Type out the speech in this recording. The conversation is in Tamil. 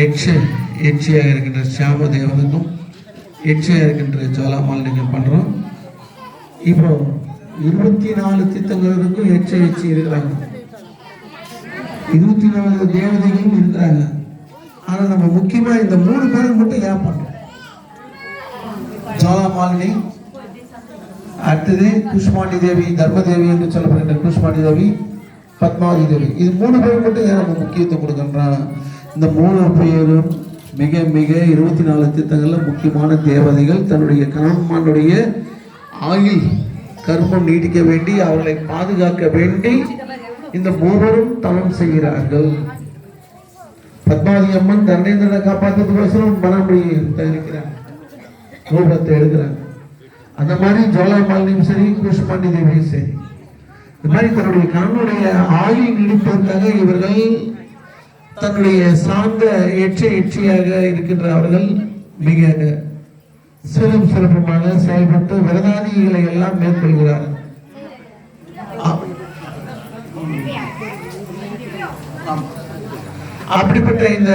எட்ச எட்சியாக இருக்கின்ற சியாம தேவனுக்கும் எட்சியாக இருக்கின்ற ஜோலாமாலினிக்கும் பண்ணுறோம் இப்போ இருபத்தி நாலு தீர்த்தங்கருக்கும் எச்ச எச்சி இருக்கிறாங்க. இருபத்தி நாலு தேவதைகளும் இருக்கிறாங்க. ஆனால் நம்ம முக்கியமாக இந்த மூணு பேருக்கு மட்டும் ஏன் பண்றோம்? ஜோலாமாலினி அடுத்தது குஷ்மாண்டி தேவி தர்மதேவி என்று சொல்லப்படுகின்ற குஷ்மாண்டி தேவி பத்மாவதி தேவி. இது மூணு பேர் மட்டும் ஏன் நம்ம முக்கியத்துவம் கொடுக்கின்றான் இந்த மூணு பேரும் மிக மிக இருபத்தி நாலு தீர்த்தங்களில் முக்கியமான தேவதைகள். தன்னுடைய கணவன்மானுடைய ஆயுள் கர்மம் நீடிக்க வேண்டி அவர்களை பாதுகாக்க வேண்டி இந்த மூவரும் தவம் செய்கிறார்கள். பத்மாவதி அம்மன் தர்ணேந்திரனை காப்பாற்றுறதுக்கோசரம் மனமொழியை தயாரிக்கிறாங்க. ரூபத்தை எழுதுறாங்க அந்த மாதிரி ஜோலாமாலினியும் சரி குஷ்மாண்டி தேவியும் சரி. இந்த மாதிரி தன்னுடைய கணவனுடைய ஆயுள் நீடிப்பதற்காக இவர்கள் தன்னுடைய சார்ந்த எச்சை எச்சியாக இருக்கின்ற அவர்கள் மிக சிறப்பு சிறப்புமாக செயல்பட்டு விரதாதிகளை எல்லாம் மேற்கொள்கிறார். அப்படிப்பட்ட இந்த